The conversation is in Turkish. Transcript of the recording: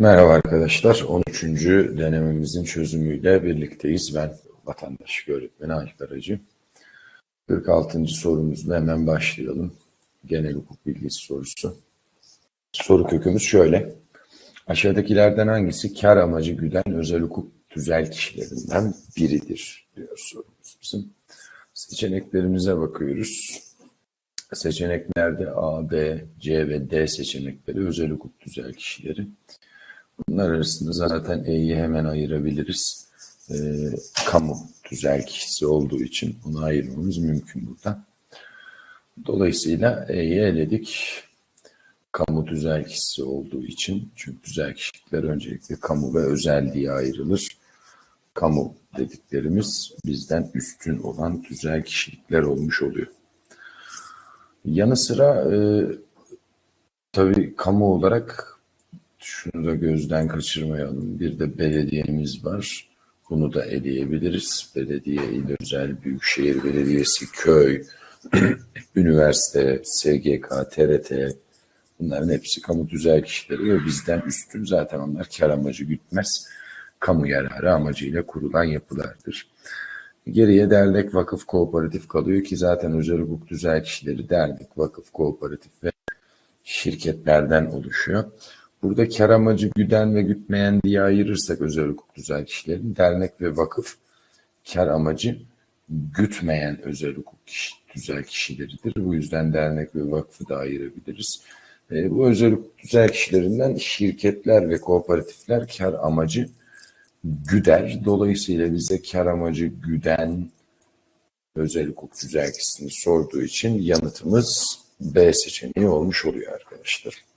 Merhaba arkadaşlar. 13. denememizin çözümüyle birlikteyiz. Ben vatandaş öğretmeni Alp Aracı. 46. sorumuzla hemen başlayalım. Genel hukuk bilgisi sorusu. Soru kökümüz şöyle. Aşağıdakilerden hangisi kar amacı güden özel hukuk tüzel kişilerinden biridir diyor sorumuz bizim. Seçeneklerimize bakıyoruz. Seçeneklerde A, B, C ve D seçenekleri özel hukuk tüzel kişileri. Bunlar arasında zaten E'yi hemen ayırabiliriz. Ee, kamu tüzel kişisi olduğu için bunu ayırmamız mümkün burada. Dolayısıyla E'yi eledik. Kamu tüzel kişisi olduğu için çünkü tüzel kişilikler öncelikle kamu ve özel diye ayrılır. Kamu dediklerimiz bizden üstün olan tüzel kişilikler olmuş oluyor. Yanı sıra e, tabii kamu olarak şunu da gözden kaçırmayalım. Bir de belediyemiz var. Bunu da eleyebiliriz. Belediye, il özel, büyükşehir belediyesi, köy, üniversite, SGK, TRT bunların hepsi kamu tüzel kişileri ve bizden üstün zaten onlar kar amacı gütmez. Kamu yararı amacıyla kurulan yapılardır. Geriye dernek, vakıf, kooperatif kalıyor ki zaten özel hukuk tüzel kişileri dernek, vakıf, kooperatif ve şirketlerden oluşuyor. Burada kar amacı güden ve gütmeyen diye ayırırsak özel hukuk tüzel kişilerin dernek ve vakıf kar amacı gütmeyen özel hukuk kişi, tüzel kişileridir. Bu yüzden dernek ve vakfı da ayırabiliriz. E, bu özel hukuk tüzel kişilerinden şirketler ve kooperatifler kar amacı güder. Dolayısıyla bize kar amacı güden özel hukuk tüzel kişisini sorduğu için yanıtımız B seçeneği olmuş oluyor arkadaşlar.